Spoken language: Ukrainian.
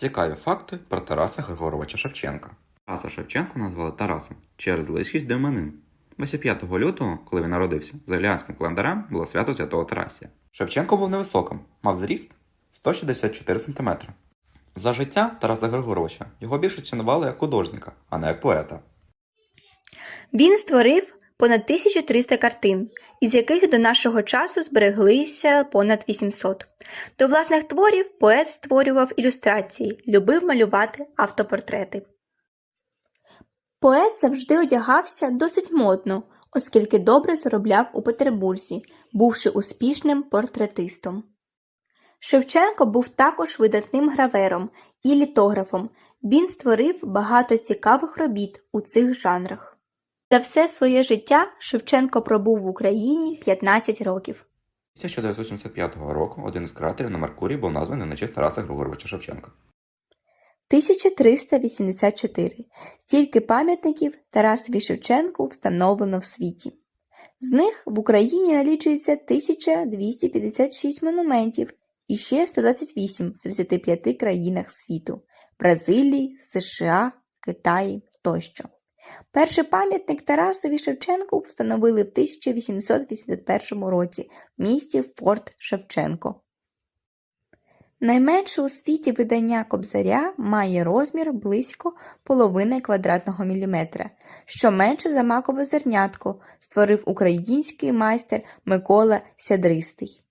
Цікаві факти про Тараса Григоровича Шевченка. Тараса Шевченка назвали Тарасом через близькість до іменин. 25 лютого, коли він народився, за юліанським календарем було свято Святого Тарасія. Шевченко був невисоким, мав зріст 164 см. За життя Тараса Григоровича його більше цінували як художника, а не як поета. Він створив понад 1300 картин, із яких до нашого часу збереглися понад 800. До власних творів поет створював ілюстрації, любив малювати автопортрети. Поет завжди одягався досить модно, оскільки добре заробляв у Петербурзі, бувши успішним портретистом. Шевченко був також видатним гравером і літографом. Він створив багато цікавих робіт у цих жанрах. За все своє життя Шевченко пробув в Україні 15 років. 1975 року один із кратерів на Меркурії був названий на честь Тараса Григоровича Шевченка. 1384. Стільки пам'ятників Тарасові Шевченку встановлено в світі. З них в Україні налічується 1256 монументів і ще 128 в 35 країнах світу Бразилії, США, Китаї тощо. Перший пам'ятник Тарасові Шевченку встановили в 1881 році в місті Форт Шевченко. Найменше у світі видання Кобзаря має розмір близько половини квадратного міліметра, що менше за макове зернятко, створив український майстер Микола Сядристий.